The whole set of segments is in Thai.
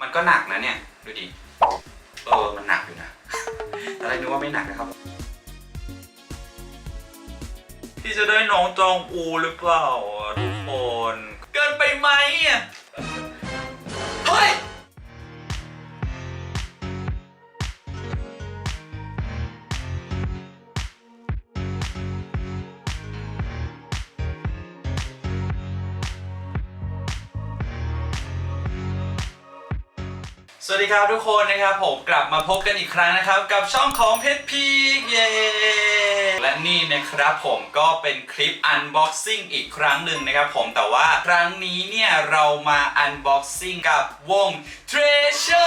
มันก็หนักนะเนี่ย ดูดิ เออ มันหนักอยู่นะตอะไรนึกว่าไม่หนักนะครับ พี่จะได้น้องจองอูหรือเปล่าอะทุกคน เกินไปไหมอะ สวัสดีครับทุกคนนะครับผมกลับมาพบกันอีกครั้งนะครับ กับช่องของเพชรพีกเย้และนี่นะครับผมก็เป็นคลิปอันบ็อกซิ่งอีกครั้งหนึ่งนะครับผมแต่ว่าครั้งนี้เนี่ยเรามาอันบ็อกซิ่งกับวง Treasure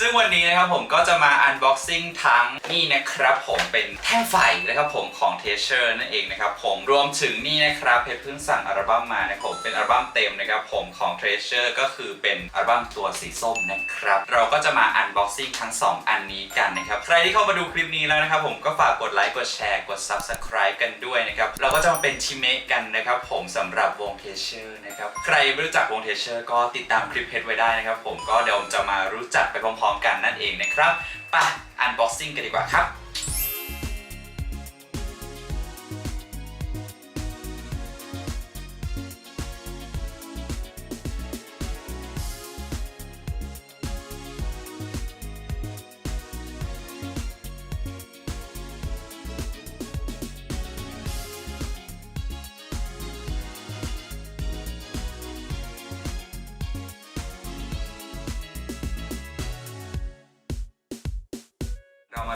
ซึ่งวันนี้นะครับผมก็จะมา unboxing ทั้งนี่นะครับผมเป็นแท่งไฟนะครับผมของ Treasure นั่นเองนะครับผมรวมถึงนี่นะครับเพชรเพิ่งสั่งอัลบั้มมานะครับผมเป็นอัลบั้มเต็มนะครับผมของ Treasure ก็คือเป็นอัลบั้มตัวสีส้มนะครับเราก็จะมา unboxing ทั้ง 2 อันนี้กันนะครับใครที่เข้ามาดูคลิปนี้แล้วนะครับผมก็ฝากกดไลค์กดแชร์กด subscribe กันด้วยนะครับเราก็จะมาเป็นทีมเมกันนะครับผมสำหรับวง Treasure นะครับใครไม่รู้จักวง Treasure ก็ติดตามคลิปเพชรไว้ได้นะครับผมก็เดี๋ยวจะมารู้จักไปพร้อมๆกันนั่นเองนะครับไปอันบ็อกซิ่งกันดีกว่าครับ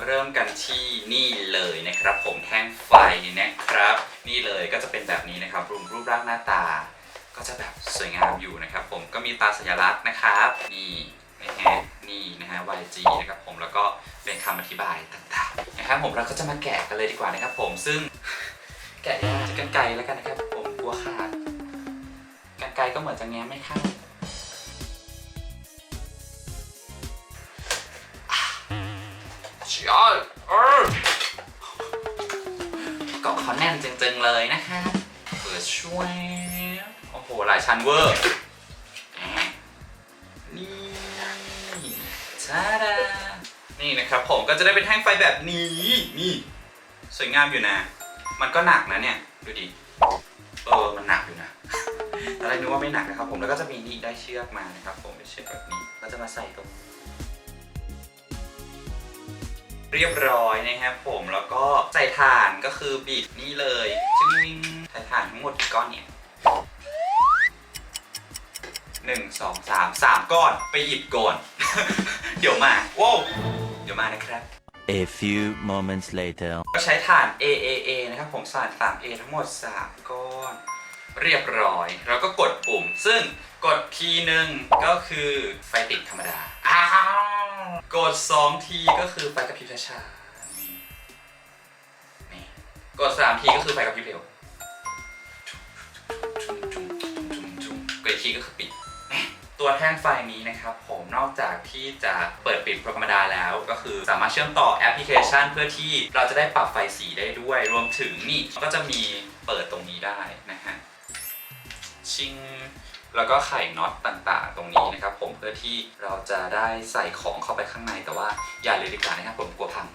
เรามาเริ่มกันที่นี่เลยนะครับ ผมแท่งไฟนะครับ นี่เลยก็จะเป็นแบบนี้นะครับรูปรูปร่างหน้าตา ก็จะแบบสวยงามอยู่นะครับ ผมก็มีตาสัญลักษณ์นะครับนี่นะฮะนี่นะฮะ YG นะครับผมแล้วก็เป็นคำอธิบายต่างๆนะครับผมเราก็จะมาแกะกันเลยดีกว่านะครับ ผมซึ่งแกะยากจะกันไกลแล้วกันนะครับ ผมกลัวขาดกันไกลก็เหมือนจะแง้มไม่เข้า ใช่เออกล่องเขาแน่นจริงๆเลยนะคะ เปิดช่วย โอ้โห หลายชั้นเวอร์ นี่ชาดา นี่นะครับผมก็จะได้เป็นแท่งไฟแบบนี้ นี่ สวยงามอยู่นะ มันก็หนักนะเนี่ย ดูดิ เออ มันหนักอยู่นะตอนแรกนึกว่าไม่หนักนะครับผม แล้วก็จะมีนี่ได้เชือกมานะครับผมเป็นเชือกแบบนี้เราจะมาใส่ตรง เรียบร้อยนะครับผมแล้วก็ใส่ถ่านก็คือบิดนี่เลยจึงใส่ถ่านทั้งหมดกี่ก้อนเนี่ยหนึ่งสองสามสามก้อนไปหยิบก่อน เดี๋ยวมาว้าวเดี๋ยวมานะครับ A few moments later. ก็ใช้ถ่าน AAA นะครับผมสาร 3A ทั้งหมด 3 ก้อน เรียบร้อยแล้วก็กดปุ่ม ซึ่งกดทีหนึ่งก็คือไฟติดธรรมดาอ้าว กด2ทีก็คือไฟกระพริบช้าๆนี่นี่กด3ทีก็คือไฟกระพริบเร็วกดอีกทีก็คือปิด ตัวแท่งไฟนี้นะครับ ผมนอกจากที่จะเปิดปิดธรรมดาแล้ว ก็คือสามารถเชื่อมต่อแอปพลิเคชัน เพื่อที่เราจะได้ปรับไฟสีได้ด้วย รวมถึงนี่ก็จะมีเปิดตรงนี้ได้นะฮะชิง แล้วก็ไข่น็อตต่างๆ ตรงนี้นะครับ ผมเพื่อที่เราจะได้ใส่ของเข้าไปข้างในแต่ว่าอย่าเลยดีกว่านะครับผมกลัวพัง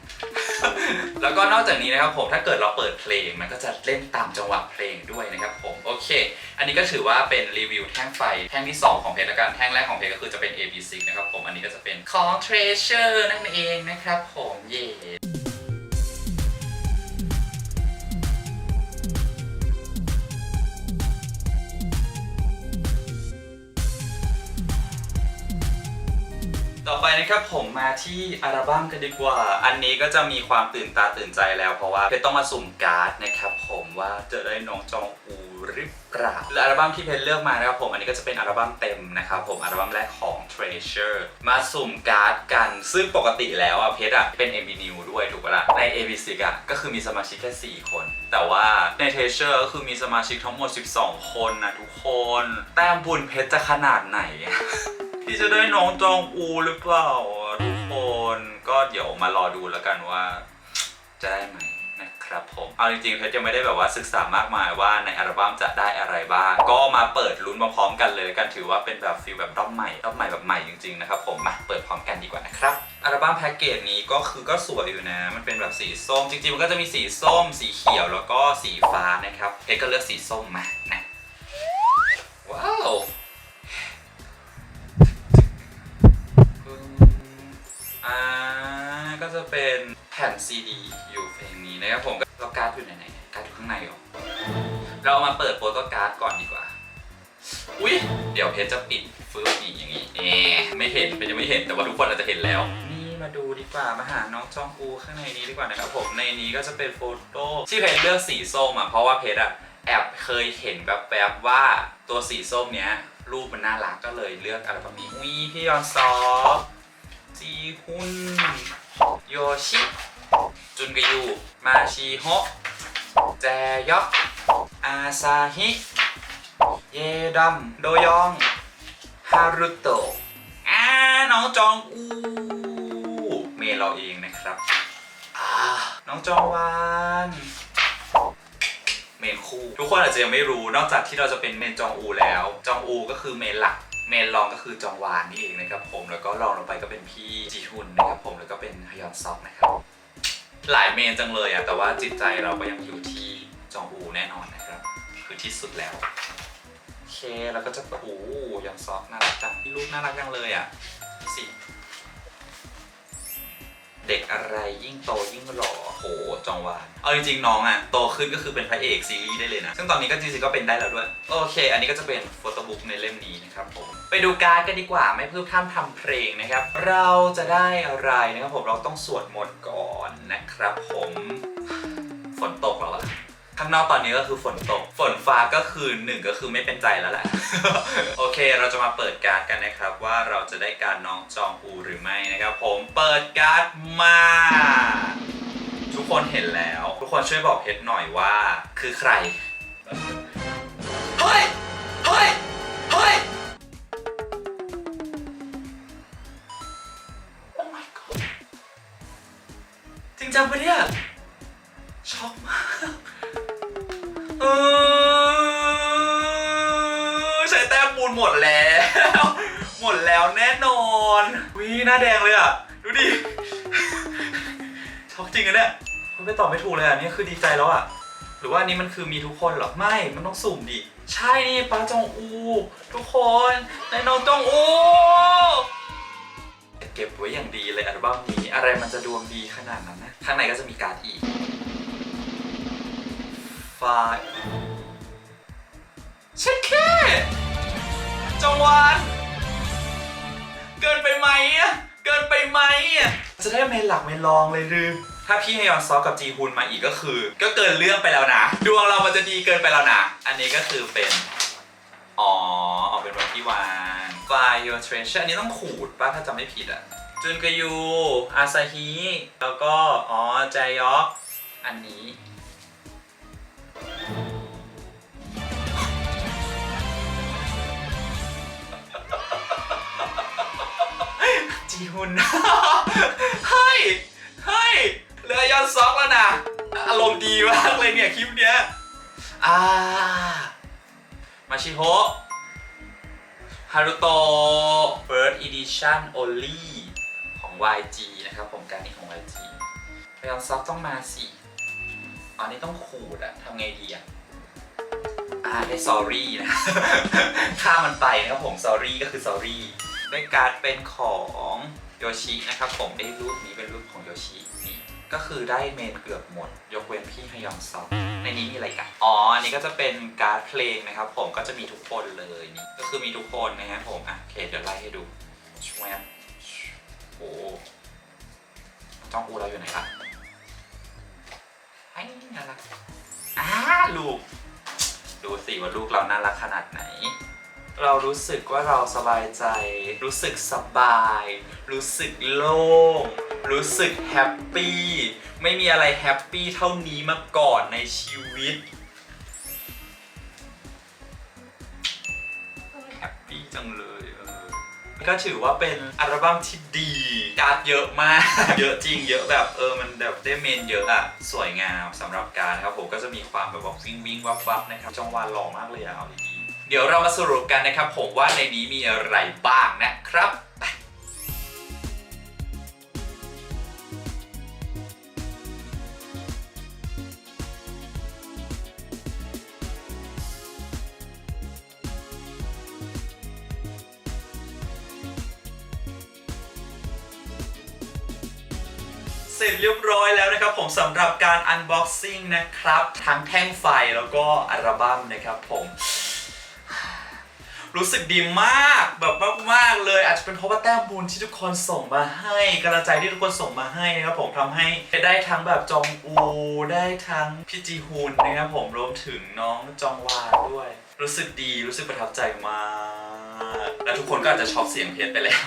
แล้วก็นอกจากนี้นะครับผมถ้าเกิดเราเปิดเพลงมันก็จะเล่นตามจังหวะเพลงด้วยนะครับผมโอเค อันนี้ก็ถือว่าเป็นรีวิวแท่งไฟแท่งที่ 2 ของเพจละกันแท่งแรกของเพจก็คือจะเป็น ABC นะครับผมอันนี้ก็จะเป็นของ Treasure นั่นเองนะครับผมเย่ ไปนะครับผมมาที่อัลบั้มกันดีกว่า อันนี้ก็จะมีความตื่นตาตื่นใจแล้วเพราะว่าเพชรต้องมาสุ่มการ์ดนะครับผมว่าจะได้น้องจองอูหรือเปล่าและอัลบั้มที่เพชรเลือกมานะครับผมอันนี้ก็จะเป็นอัลบั้มเต็มนะครับผมอัลบั้มแรกของ Treasure มาสุ่มการ์ดกัน ซึ่งปกติแล้วอะเพชรอะเป็น AB New ด้วยถูกปะล่ะใน ABC อะก็คือมีสมาชิกแค่ 4 คน แต่ว่าใน Treasure ก็คือมีสมาชิกทั้งหมด 12 คนนะทุกคน แต้มบุญเพชรจะขนาดไหน พี่จะได้น้องจองอูหรือเปล่าทุกคนก็เดี๋ยวมารอดูแล้วกันว่า จะได้ไหมนะคนะครับผมเอาจริงๆเพชรยังไม่ได้แบบว่าศึกษามากมายว่าในอัลบั้มจะได้อะไรบ้าง ก็มาเปิดลุ้นมาพร้อมกันเลยกันถือว่าเป็นแบบฟีลแบบรอบใหม่รอบใหม่แบบใหม่จริงๆนะครับผมมาเปิดพร้อมกันดีกว่านะครับอัลบั้มแพ็กเกจนี้ก็คือก็สวยอยู่นะ มันเป็นแบบสีส้ม จริงๆมันก็จะมีสีส้ม สีเขียวแล้วก็สีฟ้านะครับเพชรก็เลือกสีส้มมานะ เป็นแผ่นซีดีอยู่เพลงนี้นะครับผมแล้วการ์ดอยู่ไหนๆการ์ดอยู่ข้างในหรอเรามาเปิดโฟโตการ์ดก่อนดีกว่า อุ้ยเดี๋ยวเพจจะปิดฟืบนี่อย่างนี้แหมไม่เห็นเป็นยังไม่เห็นแต่ว่าทุกคนอาจจะเห็นแล้ว นี่มาดูดีกว่ามาหาน้องจองอูข้างในนี้ดีกว่านะครับผมในนี้ก็จะเป็นโฟโต้ที่เพจเลือกสีส้มอะเพราะว่าเพจอะแอบเคยเห็นแบบแบบว่าตัวสีส้มเนี้ยรูปมันน่ารักก็เลยเลือกอัลบั้มนี้วีพี่ยอนซอฟจีฮุน โยชิ จุนกยูมาชิโฮะแจยอกอาซาฮิ เยดัมโดยอง ฮารุโตะอ่าน้องจองอูเมนเราเองนะครับอ่าน้องจองวานเมนคู่ ทุกคนอาจจะยังไม่รู้นอกจากที่เราจะเป็นเมนจองอูแล้ว จองอูก็คือเมนหลัก เมนรองก็คือจองวานนี่เองนะครับผมแล้วก็รองลงไปก็เป็นพี่จีฮุนนะครับผมแล้วก็เป็นฮยอนซอกนะครับหลายเมนจังเลยอะแต่ว่าจิตใจเราก็ยังอยู่ที่จองอูแน่นอนนะครับ คือที่สุดแล้วโอเคแล้วก็จะโอ้ยอนซอกน่ารักจังพี่ลูกน่ารักจังเลยอะ เด็กอะไรยิ่งโตยิ่งหล่อโหจองวานเอาจริงๆน้องอะโตขึ้นก็คือเป็นพระเอกซีรีส์ได้เลยนะ ซึ่งตอนนี้ก็จริงๆก็เป็นได้แล้วด้วย โอเค อันนี้ก็จะเป็นโฟโต้บุ๊กในเล่มนี้นะครับผม ไปดูการ์ดกันดีกว่าไม่เพิ่มท่ามทำเพลงนะครับ เราจะได้อะไรนะครับผมเราต้องสวดมนต์ก่อนนะครับผมฝนตกางนอกตอนนี้ก็คือฝนตก ฝนฟ้าก็คือหนึ่งก็คือไม่เป็นใจแล้วแหละ โอเค เราจะมาเปิดการ์ดกันนะครับ ว่าเราจะได้การดน้องจองอูหรือไม่นะครับ ผมเปิดการ์ดมา ทุกคนเห็นแล้ว ทุกคนช่วยบอกเพชรหน่อยว่า คือใคร เฮ้ย เฮ้ย เฮ้ยโอ้ my god จริงจังปะเนี่ย ออใช้แต้มปูนหมดแล้ว หมดแล้วแน่นอนวิหน้าแดงเลยอะ ดูดิช็อกจริงอะเนี่ยคุณไปตอบไม่ถูกเลยอะนี่คือดีใจแล้วอะ หรือว่านนี้มันคือมีทุกคนเหรอ ไม่ มันต้องสุ่มดิ ใช่นี่ป้าจองอู ทุกคนในน้องจองอูเก็บไว้อย่างดีเลยอัลบั้มนี้ อะไรมันจะดวงดีขนาดนั้นนะ ข้างในก็จะมีการ์ดอีก ไฟเช็ดแค่จงหวานเกินไปไหมอะ เกินไปไหมอะ จะได้เมนหลักเมนรองเลยหรือ ถ้าพี่ฮยอนซอกับจีฮุนมาอีกก็คือ ก็เกินเรื่องไปแล้วนะ ดวงเรามันจะดีเกินไปแล้วนะ อันนี้ก็คือเป็น อ๋อออกเป็นวันที่วาน Fly Your Treasure อันนี้ต้องขูดป่ะถ้าจำไม่ผิดอะ จุนกยู อาซาฮิ แล้วก็ อ๋อ แจยอก อันนี้ จีฮุน เฮ้ย เฮ้ยเหลือยอนซอกแล้วนะ อารมณ์ดีมากเลยเนี่ยคลิปเนี้ย อ่า มาชิโฮะฮารุโตะ First Edition Only ของ YG นะครับผมการนี้ของ YG พยอนซอกต้องมาสิ อันนี้ต้องขูดอะทำไงดีอะอ่าได้ sorry นะ ข้ามมันไปนะครับผม sorry ก็คือ sorry ได้การ์ดเป็นของโยชินะครับผมได้รูปนี้เป็นรูปของโยชินี่ก็คือได้เมนเกือบหมด ยกเว้นพี่ฮยองซอกในนี้มีอะไรกันอ๋ออันนี้ก็จะเป็นการ์ดเพลงนะครับ ผมก็จะมีทุกคนเลยนี่ก็คือมีทุกคนนะครับผมอะโอเคเดี๋ยวไล่ให้ดูชวบโอ้จ้องอูเราอยู่ไหนครับ อ้าลูก ดูสิว่าลูกเราน่ารักขนาดไหน เรารู้สึกว่าเราสบายใจ รู้สึกสบาย รู้สึกโล่ง รู้สึกแฮปปี้ ไม่มีอะไรแฮปปี้เท่านี้มาก่อนในชีวิตแฮปปี้จังเลย ก็ถือว่าเป็นอัลบั้มที่ดีการ์ดเยอะมาก เยอะจริงเยอะแบบเออมันแบบได้เมนเยอะอะสวยงามสำหรับการครับผมก็จะมีความแบบว่าวิ่งวิ่งวับวับนะครับจังหวะหล่อมากเลยอะเอาดีๆเดี๋ยวเรามาสรุปกันนะครับผมว่าในนี้มีอะไรบ้างนะครับ เรียบร้อยแล้วนะครับผมสำหรับการ unboxing นะครับ ทั้งแท่งไฟแล้วก็อัลบั้มนะครับผมรู้สึกดีมากแบบมากๆเลย อาจจะเป็นเพราะว่าแต้มบุญที่ทุกคนส่งมาให้กำลังใจที่ทุกคนส่งมาให้นะครับผมทำให้ได้ทั้งแบบจองอูได้ทั้งพี่จีฮุนนะครับผมรวมถึงน้องจองวาด้วย รู้สึกดีรู้สึกประทับใจมาก และทุกคนก็อาจจะช็อปเสียงเพชรไปแล้ว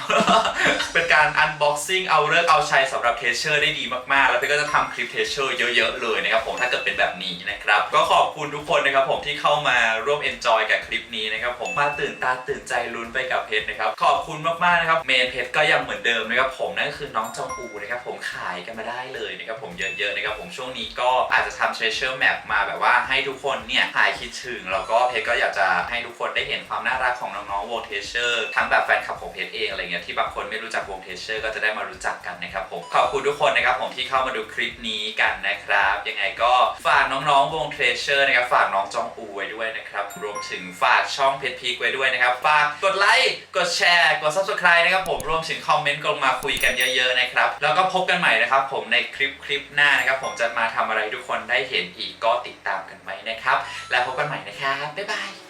เป็นการ unboxing เอาเลิกเอาชัยสำหรับเทเชอร์ได้ดีมากๆ แล้วเพชรก็จะทำคลิปเทเชอร์เยอะๆเลยนะครับผมถ้าเกิดเป็นแบบนี้นะครับ ก็ขอบคุณทุกคนนะครับผมที่เข้ามาร่วม enjoy กับคลิปนี้นะครับผมมาตื่นตาตื่นใจลุ้นไปกับเพชรนะครับขอบคุณมากๆนะครับเมนเพชรก็ยังเหมือนเดิมนะครับผมนั่นก็คือน้องจองอูนะครับผมขายกันมาได้เลยนะครับผมเยอะๆนะครับผมช่วงนี้ก็อาจจะทำ treasure map มาแบบว่าให้ทุกคนเนี่ยหายคิดถึงแล้วก็เพชรก็อยากจะให้ทุกคนได้เห็นความน่ารักของน้องๆวงเทเชอร์ทั้งแบบแฟนคลับของเพชรเองอะไรเงี้ยที่บางคนไม่รู้จักวงเทเชอร์ก็จะได้มารู้จักกันนะครับผมขอบคุณทุกคนนะครับผมที่เข้ามาดูคลิปนี้กันนะครับ ยังไงก็ฝากน้องๆวงเทเชอร์นะครับฝากน้องจองอูไว้ด้วยนะครับรวมถึงฝากช่องเพชรพีกไว้ด้วยนะครับฝากกดไลค์กดแชร์กด subscribe นะครับผมรวมถึงคอมเมนต์ลงมาคุยกันเยอะๆนะครับแล้วก็พบกันใหม่นะครับผมในคลิปคลิปหน้านะครับผมจะมาทำอะไรทุกคนได้เห็นอีกก็ติดตามกันไว้นะครับ แล้วพบกันใหม่นะครับบ๊ายบาย